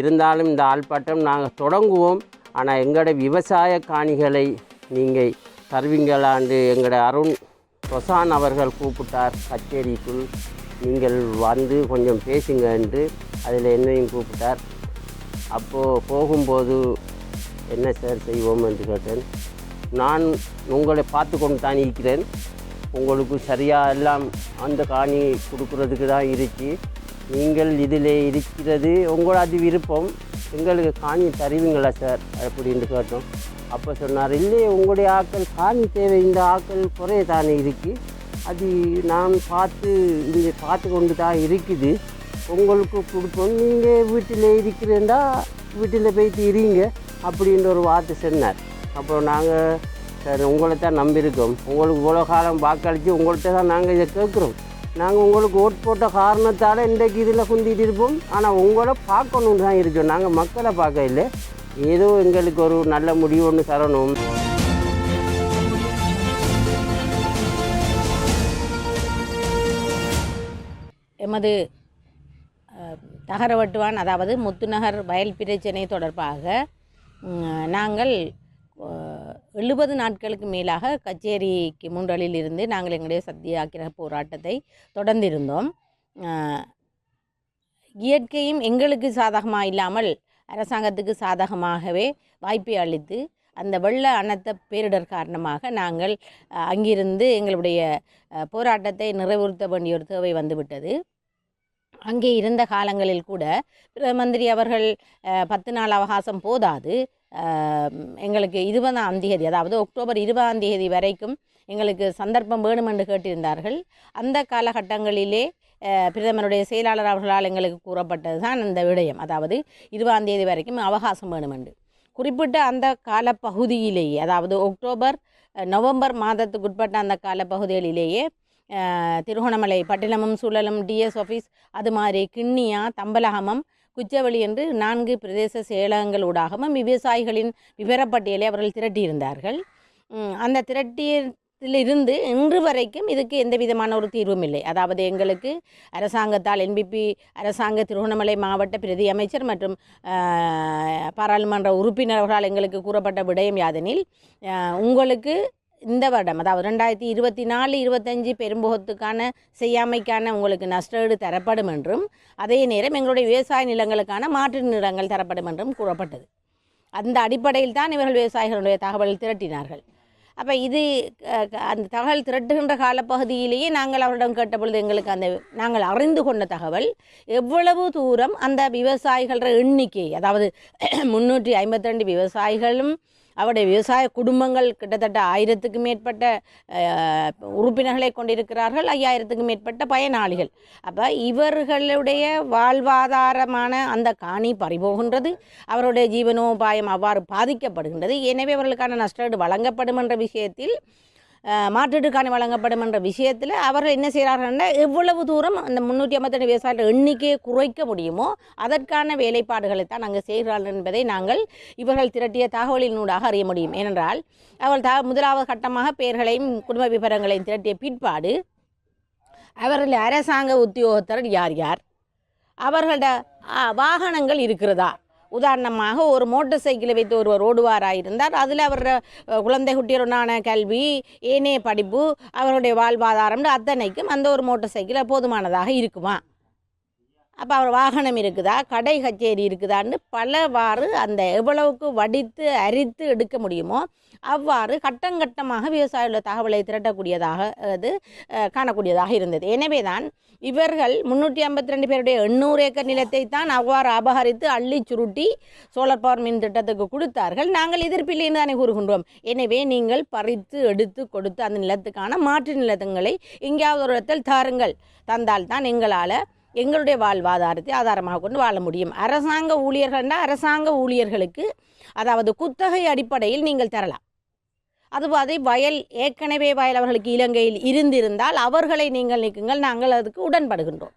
இருந்தாலும் இந்த ஆள்பாட்டம் நாங்கள் தொடங்குவோம். ஆனால் எங்களோட விவசாய காணிகளை நீங்கள் தருவீங்களாண்டு எங்களோட அருண் ரொசான் அவர்கள் கூப்பிட்டார். கச்சேரிக்குள் நீங்கள் வந்து கொஞ்சம் பேசுங்க என்று அதில் என்னையும் கூப்பிட்டார். அப்போது போகும்போது என்ன சார் செய்வோம் என்று கேட்டேன். நான் உங்களை பார்த்து கொண்டு தான் இருக்கிறேன். உங்களுக்கு சரியாக எல்லாம் அந்த காணி கொடுக்குறதுக்கு தான் இருக்குது நீங்கள் இதில் இருக்கிறது. உங்களது விருப்பம். எங்களுக்கு காணி தருவீங்களா சார்? அப்படின்னு கேட்டோம். அப்போ சொன்னார் இல்லை உங்களுடைய ஆட்கள் காணி தேவை. இந்த ஆட்கள் குறைய தானே இருக்குது அது நான் பார்த்து இங்கே பார்த்து கொண்டு தான் இருக்குது. உங்களுக்கு கொடுப்போம். நீங்கள் வீட்டில் இருக்கிறேன்டா வீட்டில் போயிட்டு இருங்க அப்படின்ற ஒரு வார்த்தை சொன்னார். அப்புறம் நாங்கள் சார் உங்களை தான் நம்பியிருக்கோம். உங்களுக்கு இவ்வளோ காலம் வாக்களித்து உங்கள்கிட்ட தான் நாங்கள் இதை கேட்குறோம். நாங்கள் உங்களுக்கு ஓட் போட்ட காரணத்தால் இன்றைக்கு இதில் குந்திட்டு இருப்போம். ஆனால் உங்களை பார்க்கணுன்னு தான் இருக்கோம். நாங்கள் மக்களை பார்க்க இல்லை. ஏதோ எங்களுக்கு ஒரு நல்ல முடிவு ஒன்று தரணும். எமது நகர தகரவட்டுவான் அதாவது முத்துநகர் வயல் பிரச்சனை தொடர்பாக நாங்கள் எழுபது நாட்களுக்கு மேலாக கச்சேரிக்கு முன்றலில் இருந்து நாங்கள் எங்களுடைய சத்தியாகிரக போராட்டத்தை தொடர்ந்திருந்தோம். இயற்கையும் எங்களுக்கு சாதகமாக இல்லாமல் அரசாங்கத்துக்கு சாதகமாகவே வாய்ப்பை அளித்து அந்த வெள்ள அனர்த்த பேரிடர் காரணமாக நாங்கள் அங்கிருந்து எங்களுடைய போராட்டத்தை நிறைவுறுத்த வேண்டிய ஒரு தேவை வந்துவிட்டது. அங்கே இருந்த காலங்களில் கூட பிரதமந்திரி அவர்கள் பத்து நாள் அவகாசம் போதாது. எங்களுக்கு இருபதாம் தேதி அதாவது அக்டோபர் இருபதாம் தேதி வரைக்கும் எங்களுக்கு சந்தர்ப்பம் வேணும் என்று கேட்டிருந்தார்கள். அந்த காலகட்டங்களிலே பிரதமருடைய செயலாளர் அவர்களால் எங்களுக்கு கூறப்பட்டது தான் அந்த விடயம். அதாவது இருபதாம் தேதி வரைக்கும் அவகாசம் வேணுமெண்டு குறிப்பிட்ட அந்த காலப்பகுதியிலேயே அதாவது அக்டோபர் நவம்பர் மாதத்துக்குட்பட்ட அந்த காலப்பகுதிகளிலேயே திருகோணமலை பட்டினமும் சூழலும் டிஎஸ் ஆஃபீஸ் அது மாதிரி கிண்ணியா தம்பலகமம் குச்சவெளி என்று நான்கு பிரதேச செயலகங்களூடாகவும் விவசாயிகளின் விவரப்பட்டியலை அவர்கள் திரட்டியிருந்தார்கள். அந்த திரட்டியத்திலிருந்து இன்று வரைக்கும் இதுக்கு எந்த விதமான ஒரு தீர்வும் இல்லை. அதாவது எங்களுக்கு அரசாங்கத்தால் என்பிபி அரசாங்க திருகோணமலை மாவட்ட பிரதி அமைச்சர் மற்றும் பாராளுமன்ற உறுப்பினர்களால் எங்களுக்கு கூறப்பட்ட விடயம் யாதெனில் உங்களுக்கு இந்த வருடம் அதாவது ரெண்டாயிரத்தி இருபத்தி நாலு இருபத்தஞ்சு பெரும்புகத்துக்கான செய்யாமைக்கான உங்களுக்கு நஷ்டஈடு தரப்படும் என்றும் அதே நேரம் எங்களுடைய விவசாய நிலங்களுக்கான மாற்று நிலங்கள் தரப்படும் என்றும் கூறப்பட்டது. அந்த அடிப்படையில் தான் இவர்கள் விவசாயிகளுடைய தகவல் திரட்டினார்கள். அப்போ இது க- அந்த தகவல் திரட்டுகின்ற காலப்பகுதியிலேயே நாங்கள் அவரிடம் கேட்டபொழுது எங்களுக்கு அந்த நாங்கள் அறிந்து கொண்ட தகவல் எவ்வளவு தூரம் அந்த விவசாயிகள எண்ணிக்கை அதாவது முன்னூற்றி ஐம்பத்தி ரெண்டு விவசாயிகளும் அவருடைய விவசாய குடும்பங்கள் கிட்டத்தட்ட ஆயிரத்துக்கு மேற்பட்ட உறுப்பினர்களை கொண்டிருக்கிறார்கள். ஐயாயிரத்துக்கு மேற்பட்ட பயனாளிகள். அப்போ இவர்களுடைய வாழ்வாதாரமான அந்த காணி பறிபோகின்றது. அவருடைய ஜீவனோபாயம் அவ்வாறு பாதிக்கப்படுகின்றது. எனவே அவர்களுக்கான நஷ்டஈடு வழங்கப்படும் என்ற விஷயத்தில் அஹ், காணி வழங்கப்படும் என்ற விஷயத்தில் அவர்கள் என்ன செய்கிறார்கள்னா எவ்வளவு தூரம் அந்த முந்நூற்றி ஐம்பத்தெட்டு விவசாயிகள் எண்ணிக்கையை குறைக்க முடியுமோ அதற்கான வேலைப்பாடுகளை தான் நாங்கள் செய்கிறார்கள் என்பதை நாங்கள் இவர்கள் திரட்டிய தகவலினூடாக அறிய முடியும். ஏனென்றால் அவர்கள் த முதலாவது கட்டமாக பெயர்களையும் குடும்ப விவரங்களையும் திரட்டிய பிற்பாடு அவர்கள் அரசாங்க உத்தியோகத்தர் யார் யார்? அவர்களோட வாகனங்கள் இருக்கிறதா? உதாரணமாக ஒரு மோட்டார் சைக்கிளை வைத்து ஒருவர் ஓடுவாராக இருந்தார் அதில் அவர் குழந்தை குட்டியருடான கல்வி ஏனைய படிப்பு அவருடைய வாழ்வாதாரம் அத்தனைக்கும் அந்த ஒரு மோட்டார் சைக்கிள் போதுமானதாக இருக்குமா? அப்போ அவர் வாகனம் இருக்குதா? கடை கச்சேரி இருக்குதான்னு பலவாறு அந்த எவ்வளவுக்கு வடித்து அரித்து எடுக்க முடியுமோ அவ்வாறு கட்டங்கட்டமாக விவசாயிகள தகவலை திரட்டக்கூடியதாக அது காணக்கூடியதாக இருந்தது. எனவே தான் இவர்கள் முன்னூற்றி ஐம்பத்தி ரெண்டு பேருடைய எண்ணூறு ஏக்கர் நிலத்தை தான் அவ்வாறு அபகரித்து அள்ளி சுருட்டி சோலார் பவர் மின் திட்டத்துக்கு கொடுத்தார்கள். நாங்கள் எதிர்ப்பில்லைன்னு தானே கூறுகின்றோம். எனவே நீங்கள் பறித்து எடுத்து கொடுத்து அந்த நிலத்துக்கான மாற்று நிலத்தங்களை எங்கேயாவது ஒரு இடத்தில் தாருங்கள். தந்தால் தான் எங்களால் எங்களுடைய வாழ்வாதாரத்தை ஆதாரமாக கொண்டு வாழ முடியும். அரசாங்க ஊழியர்கள்னா அரசாங்க ஊழியர்களுக்கு அதாவது குத்தகை அடிப்படையில் நீங்கள் தரலாம். அதுபாதை வயல் ஏற்கனவே வயல் அவர்களுக்கு இலங்கையில் இருந்திருந்தால் அவர்களை நீங்கள் நீக்குங்கள் நாங்கள் அதுக்கு உடன்படுகின்றோம்.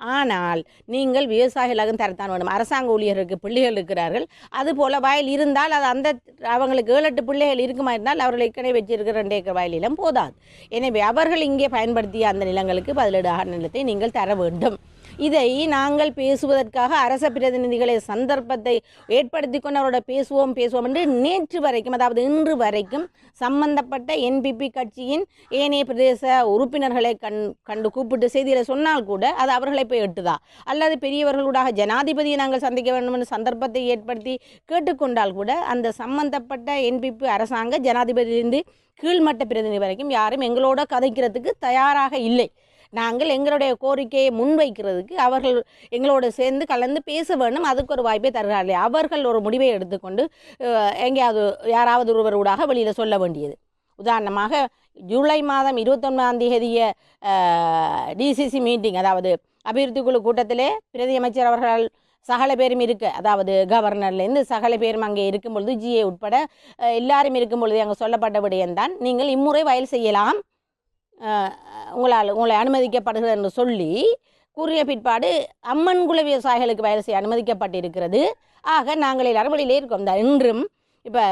ஆனால் நீங்கள் விவசாயிகளாகவும் தரத்தான் வேண்டும். அரசாங்க ஊழியருக்கு பிள்ளைகள் இருக்கிறார்கள். அதுபோல் வயல் இருந்தால் அது அந்த அவங்களுக்கு ஏழு எட்டு பிள்ளைகள் இருக்குமா இருந்தால் அவர்கள் ஏற்கனவே வச்சிருக்கிற ரெண்டு ஏக்கர் வயலிலும் போதாது. எனவே அவர்கள் இங்கே பயன்படுத்திய அந்த நிலங்களுக்கு பதிலீடாக நிலத்தை நீங்கள் தர வேண்டும். இதை நாங்கள் பேசுவதற்காக அரச பிரதிநிதிகளை சந்தர்ப்பத்தை ஏற்படுத்தி கொண்டு அவரோட பேசுவோம் பேசுவோம் என்று நேற்று வரைக்கும் அதாவது இன்று வரைக்கும் சம்பந்தப்பட்ட என்பிபி கட்சியின் ஏனைய பிரதேச உறுப்பினர்களை கண் கண்டு கூப்பிட்டு செய்தியில் சொன்னால் கூட அது அவர்களை போய் எட்டுதா? அல்லது பெரியவர்களூடாக ஜனாதிபதியை நாங்கள் சந்திக்க வேண்டும் என்று சந்தர்ப்பத்தை ஏற்படுத்தி கேட்டுக்கொண்டால் கூட அந்த சம்பந்தப்பட்ட என்பிபி அரசாங்க ஜனாதிபதியிலிருந்து கீழ்மட்ட பிரதிநிதி வரைக்கும் யாரும் எங்களோட கதைக்கிறதுக்கு தயாராக இல்லை. நாங்கள் எங்களுடைய கோரிக்கையை முன்வைக்கிறதுக்கு அவர்கள் எங்களோடு சேர்ந்து கலந்து பேச வேண்டும். அதுக்கு ஒரு வாய்ப்பை தருகிறார்கள். அவர்கள் ஒரு முடிவை எடுத்துக்கொண்டு எங்கேயாவது யாராவது ஒருவரூடாக வெளியில் சொல்ல வேண்டியது. உதாரணமாக ஜூலை மாதம் இருபத்தொன்பதாம் தேதிய டிசிசி மீட்டிங் அதாவது அபிவிருத்தி குழு கூட்டத்திலே பிரதி அமைச்சர் அவர்கள் சகல பேரும் இருக்க அதாவது கவர்னர்லேருந்து சகல பேரும் அங்கே இருக்கும் பொழுது ஜிஏ உட்பட எல்லாரும் இருக்கும் பொழுது அங்கே சொல்லப்பட்ட விடயம்தான். நீங்கள் இம்முறை வயல் செய்யலாம். உங்களால் உங்களை அனுமதிக்கப்படுகிறது என்று சொல்லி கூறிய பிற்பாடு அம்மன் குல விவசாயிகளுக்கு வயல் செய்ய அனுமதிக்கப்பட்டிருக்கிறது. ஆக நாங்கள் எல்லாரும் வெளியிலே இருக்கோம். இந்த இன்றும் இப்போ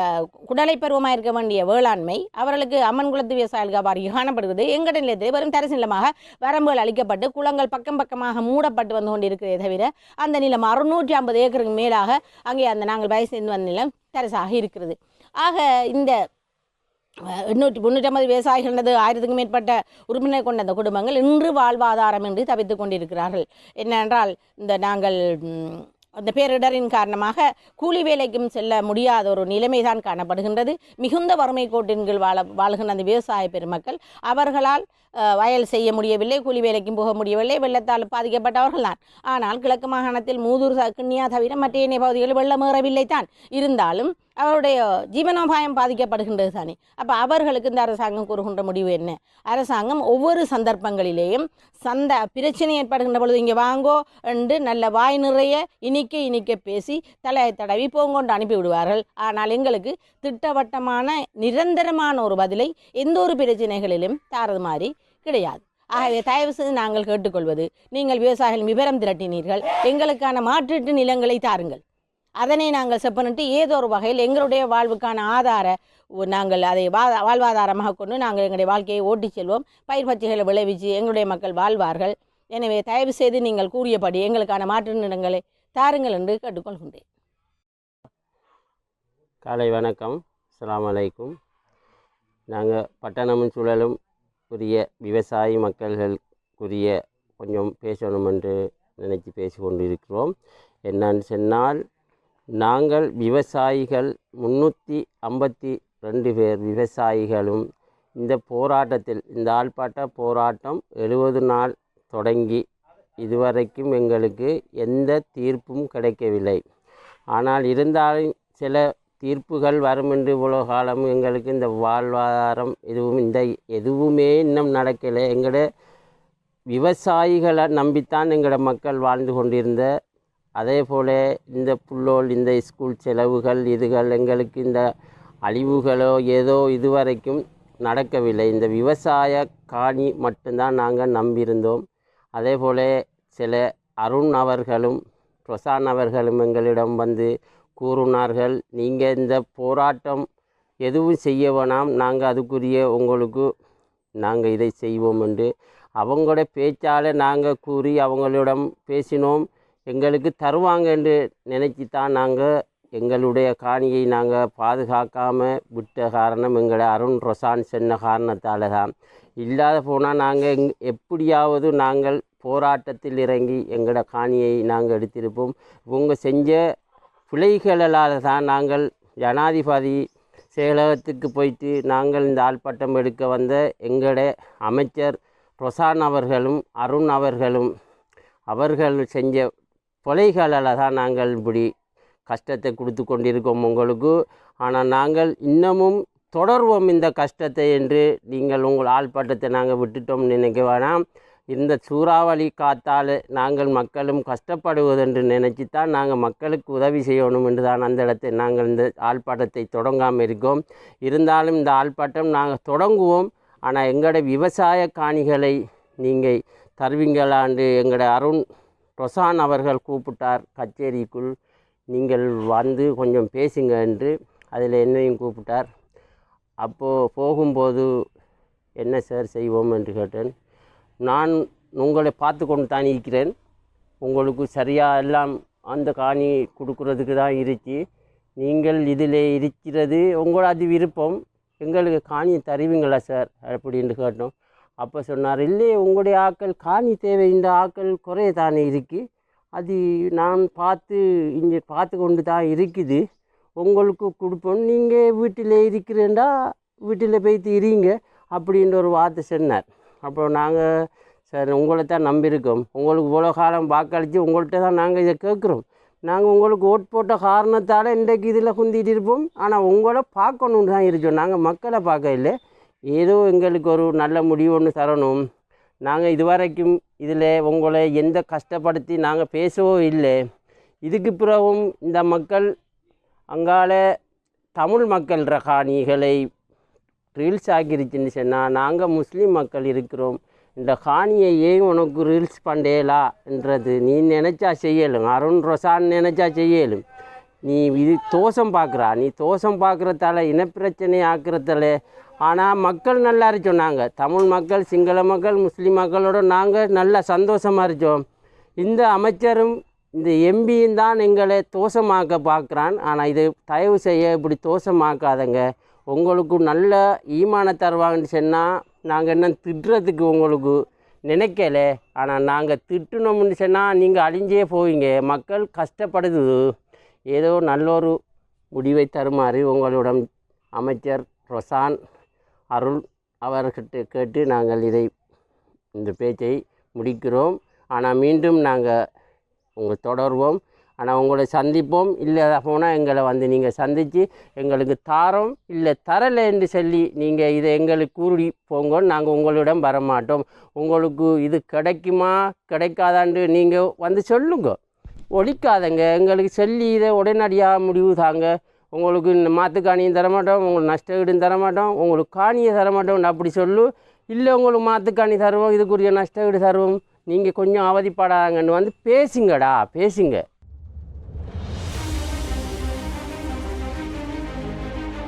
குடலை பருவமாக இருக்க வேண்டிய வேளாண்மை அவர்களுக்கு அம்மன் குலத்து விவசாயிகளுக்கு அவ்வாறு காணப்படுகிறது. எங்கட நிலையத்தில் வெறும் தரிசு நிலமாக வரம்புகள் அளிக்கப்பட்டு குளங்கள் பக்கம் பக்கமாக மூடப்பட்டு வந்து கொண்டிருக்கிறதே தவிர அந்த நிலம் அறுநூற்றி ஐம்பது ஏக்கருக்கு மேலாக அங்கே அந்த நாங்கள் வயசு வந்த நிலம் தரிசாக இருக்கிறது. ஆக இந்த எண்ணூற்றி முந்நூற்றம்பது விவசாயிகளது ஆயிரத்துக்கும் மேற்பட்ட உறுப்பினர் கொண்ட அந்த குடும்பங்கள் இன்று வாழ்வாதாரமின்றி தவித்துக் கொண்டிருக்கிறார்கள். என்னென்றால் இந்த நாங்கள் அந்த பேரிடரின் காரணமாக கூலி வேலைக்கும் செல்ல முடியாத ஒரு நிலைமைதான் காணப்படுகின்றது. மிகுந்த வறுமை கோட்டின் கீழ் வாழ வாழ்கின்ற அந்த விவசாய பெருமக்கள் அவர்களால் வயல் செய்ய முடியவில்லை கூலி வேலைக்கும் போக முடியவில்லை வெள்ளத்தால் பாதிக்கப்பட்டவர்கள் தான். ஆனால் கிழக்கு மாகாணத்தில் மூதூர் ச- கிண்ணியா தவிர மற்ற எண்ணெய் பகுதிகளில் வெள்ளம் ஏறவில்லை தான் இருந்தாலும் அவருடைய ஜீவனோபாயம் பாதிக்கப்படுகின்றது தானே. அப்போ அவர்களுக்கு இந்த அரசாங்கம் கூறுகின்ற முடிவு என்ன? அரசாங்கம் ஒவ்வொரு சந்தர்ப்பங்களிலேயும் சந்த பிரச்சனை ஏற்படுகின்ற பொழுது இங்கே வாங்கோ என்று நல்ல வாய் நிறைய இனிக்க இனிக்க பேசி தலையை தடவி போங்கொண்டு அனுப்பி விடுவார்கள். ஆனால் எங்களுக்கு திட்டவட்டமான நிரந்தரமான ஒரு பதிலை எந்த ஒரு பிரச்சனைகளிலும் தாரது மாதிரி கிடையாது. ஆகவே தயவு செய்து நாங்கள் கேட்டுக்கொள்வது நீங்கள் விவசாயிகள் விவரம் திரட்டினீர்கள் எங்களுக்கான மாற்றீட்டு நிலங்களை தாருங்கள். அதனை நாங்கள் செப்பனிட்டு ஏதோ ஒரு வகையில் எங்களுடைய வாழ்வுக்கான ஆதார நாங்கள் அதை வா வாழ்வாதாரமாக கொண்டு நாங்கள் எங்களுடைய வாழ்க்கையை ஓட்டிச் செல்வோம். பயிர் பச்சைகளை விளைவிச்சு எங்களுடைய மக்கள் வாழ்வார்கள். எனவே தயவு செய்து நீங்கள் கூறியபடி எங்களுக்கான மாற்று நிலங்களை தாருங்கள் என்று கேட்டுக்கொள்கின்றேன். காலை வணக்கம். அஸ்ஸலாமு அலைக்கும். நாங்கள் பட்டணமும் சூழலும் உரிய விவசாயி மக்கள்களுக்குரிய கொஞ்சம் பேசணும் என்று நினைத்து பேசி கொண்டிருக்கிறோம் என்னன்னு சொன்னால் நாங்கள் விவசாயிகள் முன்னூற்றி ஐம்பத்தி ரெண்டு பேர் விவசாயிகளும் இந்த போராட்டத்தில் இந்த ஆள்பாட்ட போராட்டம் எழுபது நாள் தொடங்கி இதுவரைக்கும் எங்களுக்கு எந்த தீர்ப்பும் கிடைக்கவில்லை. ஆனால் இருந்தாலும் சில தீர்ப்புகள் வரும் என்று இவ்வளோ காலம் எங்களுக்கு இந்த வாழ்வாதாரம் எதுவும் இந்த எதுவுமே இன்னும் நடக்கலை. எங்களோட விவசாயிகளை நம்பித்தான் எங்களோட மக்கள் வாழ்ந்து கொண்டிருந்த அதே போல் இந்த புல்லோல் இந்த ஸ்கூல் செலவுகள் இதுகள் எங்களுக்கு இந்த அழிவுகளோ ஏதோ இதுவரைக்கும் நடக்கவில்லை. இந்த விவசாய காணி மட்டும்தான் நாங்கள் நம்பியிருந்தோம். அதே போல் சில அருண் அவர்களும் பிரசான் அவர்களும் எங்களிடம் வந்து கூறினார்கள் நீங்கள் இந்த போராட்டம் எதுவும் செய்ய வேணாம் நாங்கள் அதுக்குரிய உங்களுக்கு நாங்கள் இதை செய்வோம் என்று. அவங்களோட பேச்சால் நாங்கள் கூறி அவங்களிடம் பேசினோம். எங்களுக்கு தருவாங்க என்று நினச்சி தான் நாங்கள் எங்களுடைய காணியை நாங்கள் பாதுகாக்காமல் விட்ட காரணம் எங்களை அருண் ரொசான் சொன்ன காரணத்தால் தான் இல்லாத போனால் நாங்கள் எங் எப்படியாவது நாங்கள் போராட்டத்தில் இறங்கி எங்களோட காணியை நாங்கள் எடுத்திருப்போம். இவங்க செஞ்ச பிழைகளால் தான் நாங்கள் ஜனாதிபதி செயலகத்துக்கு போயிட்டு நாங்கள் இந்த ஆள்பட்டம் எடுக்க வந்த எங்களுடைய அமைச்சர் ரொசான் அவர்களும் அருண் அவர்களும் அவர்கள் செஞ்ச கொலைகளால் தான் நாங்கள் இப்படி கஷ்டத்தை கொடுத்து கொண்டிருக்கோம் உங்களுக்கு. ஆனால் நாங்கள் இன்னமும் தொடர்வோம் இந்த கஷ்டத்தை என்று நீங்கள் உங்கள் ஆள்பாட்டத்தை நாங்கள் விட்டுட்டோம் நினைக்க வேணாம். இந்த சூறாவளி காத்தால் நாங்கள் மக்களும் கஷ்டப்படுவதென்று நினச்சி தான் நாங்கள் மக்களுக்கு உதவி செய்யணும் என்று தான் அந்த இடத்தை நாங்கள் இந்த ஆள்பாட்டத்தை தொடங்காமல் இருக்கோம். இருந்தாலும் இந்த ஆள்பாட்டம் நாங்கள் தொடங்குவோம். ஆனால் எங்களோட விவசாய காணிகளை நீங்கள் தருவீங்களாண்டு எங்களோட அருண் ரொசான் அவர்கள் கூப்பிட்டார் கச்சேரிக்குள். நீங்கள் வந்து கொஞ்சம் பேசுங்க என்று அதில் என்னையும் கூப்பிட்டார். அப்போது போகும்போது என்ன சார் செய்வோம் என்று கேட்டேன். நான் உங்களை பார்த்து கொண்டு தான் இருக்கிறேன். உங்களுக்கு சரியாக எல்லாம் அந்த காணி கொடுக்குறதுக்கு தான் இருச்சு. நீங்கள் இதில் இருக்கிறது உங்களது விருப்பம். எங்களுக்கு காணி தருவீங்களா சார்? அப்படின்னு கேட்டோம். அப்போ சொன்னார் இல்லையே உங்களுடைய ஆக்கள் காணி தேவை இந்த ஆக்கள் குறைய தானே இருக்குது அது நான் பார்த்து இங்கே பார்த்து கொண்டு தான் இருக்குது. உங்களுக்கு கொடுப்போம். நீங்கள் வீட்டில் இருக்கிறேன்டா வீட்டில் போய்த்து இருங்க அப்படின்ற ஒரு வார்த்தை சொன்னார். அப்புறம் நாங்கள் சார் உங்களை தான் நம்பியிருக்கோம். உங்களுக்கு இவ்வளோ காலம் வாக்களித்து உங்கள்கிட்ட தான் நாங்கள் இதை கேட்குறோம். நாங்கள் உங்களுக்கு ஓட் போட்ட காரணத்தால் இன்றைக்கு இதில் குந்திட்டு இருப்போம். ஆனால் உங்களை பார்க்கணுன்னு தான் இருக்கோம். நாங்கள் மக்களை பார்க்க இல்லை ஏதோ எங்களுக்கு ஒரு நல்ல முடிவு ஒன்று தரணும். நாங்கள் இதுவரைக்கும் இதில் உங்களை எந்த கஷ்டப்படுத்தி நாங்கள் பேசவோ இல்லை. இதுக்கு பிறகும் இந்த மக்கள் அங்கால தமிழ் மக்கள் காணிகளை ரீல்ஸ் ஆக்கிருச்சுன்னு சொன்னால் நாங்கள் முஸ்லீம் மக்கள் இருக்கிறோம். இந்த காணியை ஏன் உனக்கு ரீல்ஸ் பண்ணேலா என்றது நீ நினச்சா செய்யலும். அருண் ரொசான் நினச்சா செய்யலும். நீ இது தோஷம் பார்க்குறா. நீ தோஷம் பார்க்குறதால இனப்பிரச்சனை ஆக்குறதால ஆனால் மக்கள் நல்லா சொன்னாங்க தமிழ் மக்கள் சிங்கள மக்கள் முஸ்லீம் மக்களோட நாங்கள் நல்லா சந்தோஷமாக இருந்தோம் இந்த அமைச்சரும் இந்த எம்பியும் தான் எங்களை தோஷமாக்க பார்க்குறான் ஆனால் இது தயவு செய்ய இப்படி தோஷமாக்காதங்க. உங்களுக்கு நல்ல ஈமான தருவாங்கன்னு சொன்னால் நாங்கள் என்ன திட்டுறதுக்கு உங்களுக்கு நினைக்கல. ஆனால் நாங்கள் திட்டணும்னு சொன்னால் நீங்கள் அழிஞ்சே போவீங்க. மக்கள் கஷ்டப்படுது. ஏதோ நல்ல ஒரு முடிவை தருமாறு உங்களிடம் அமைச்சர் ரொசான் அருள் அவர்கிட்ட கேட்டு நாங்கள் இதை இந்த பேச்சை முடிக்கிறோம். ஆனால் மீண்டும் நாங்கள் உங்கள் தொடர்வோம். ஆனால் உங்களை சந்திப்போம். இல்லை போனால் எங்களை வந்து நீங்கள் சந்தித்து எங்களுக்கு தாரோம் இல்லை தரலை என்று சொல்லி நீங்கள் இதை எங்களுக்கு கூறி போங்க. நாங்கள் உங்களிடம் வரமாட்டோம். உங்களுக்கு இது கிடைக்குமா கிடைக்காதான்னு நீங்கள் வந்து சொல்லுங்க. ஒழிக்காதங்க. எங்களுக்கு சொல்லி இதை உடனடியாக முடிவு தாங்க. உங்களுக்கு இந்த மாற்று காணியும் தரமாட்டோம் உங்களுக்கு நஷ்ட ஈடும் தரமாட்டோம் உங்களுக்கு காணியை தரமாட்டோம் அப்படி சொல்லு. இல்லை உங்களுக்கு மாற்றுக்காணி தருவோம் இதுக்குரிய நஷ்ட ஈடு தருவோம். நீங்கள் கொஞ்சம் அவதிப்படாங்கன்னு வந்து பேசுங்கடா பேசுங்க.